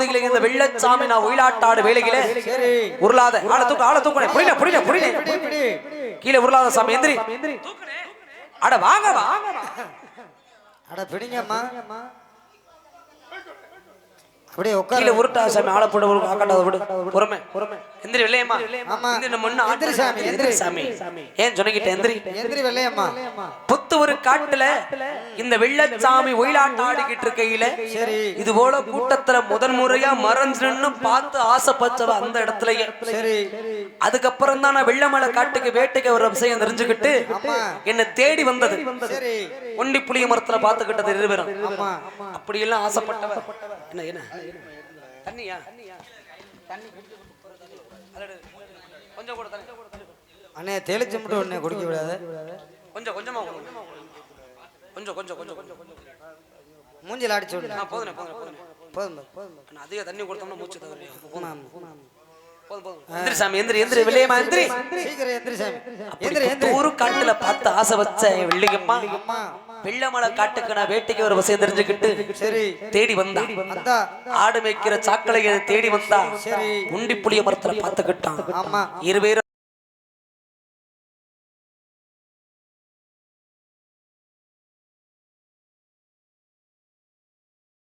பகுதியில் இந்த வெள்ளச்சாமி நான் ஒயிலாட்டாடு வேலையில உருளாத. ஆள தூக்கு ஆள தூக்குனே புரியல புரியல புரியல கீழே உருளாத சாமி எந்திரி. அட வாங்க அட பிடிங்கம்மா. அப்படியே உட்கார. உருட்டா சாமி ஆள போட ஒரு ஆக்காட்டாத விடு பொறுமை. பொறுமை எந்திரி வெள்ளையம்மா. ஆமா. இன்னும் எந்திரி ஆட்டு சாமி, எந்திரி. சாமி. ஏன் சொன்னகிட்ட எந்திரி? எந்திரி வெள்ளையம்மா. புத்து ஒரு காட்டுல இந்த வெள்ளச்சாமி ஒயிலாட்டம் ஆடிக்கிட்டு இருக்கையில இது போல கூட்டத்துல முதன் முறையா மறைஞ்சுன்னு பார்த்து ஆசைப்பட்டவ அந்த இடத்துலயே. அதுக்கப்புறம் தான் நான் வெள்ளமலை காட்டுக்கு வேட்டைக்கு வர விஷயம் தெரிஞ்சுக்கிட்டு என்னை தேடி வந்தது. ஒண்டி புளிய மரத்துல பாத்துக்கிட்டது இருவரும். அப்படி எல்லாம் ஆசைப்பட்டவ என்ன என்ன? தண்ணியா? கொஞ்சம் கூட அண்ணே தெளிச்சு மட்டும் உடனே குடிக்க விடாத. கொஞ்சம் கொஞ்சமா. கொஞ்சம் கொஞ்சம் கொஞ்சம் கொஞ்சம் மூஞ்சில அடிச்சு விடு போதுண்ணே போதும் போதும் நான் அதிக தண்ணி கொடுத்தோம்னா மூச்சு தவறி போதும் போதும். காட்டுல பார்த்து ஆசை வச்ச வெள்ளிங்கம்மா. வெள்ளமலை காட்டுக்கு நான் வேட்டைக்கு ஒரு விஷயம் தெரிஞ்சுக்கிட்டு சரி. தேடி வந்தா. அந்தா ஆடு மேய்க்கிற சாக்களையை தேடி வந்தா. சரி. உண்டி புளிய மரத்துல பார்த்துக்கிட்டான். ஆமா. இருவேறு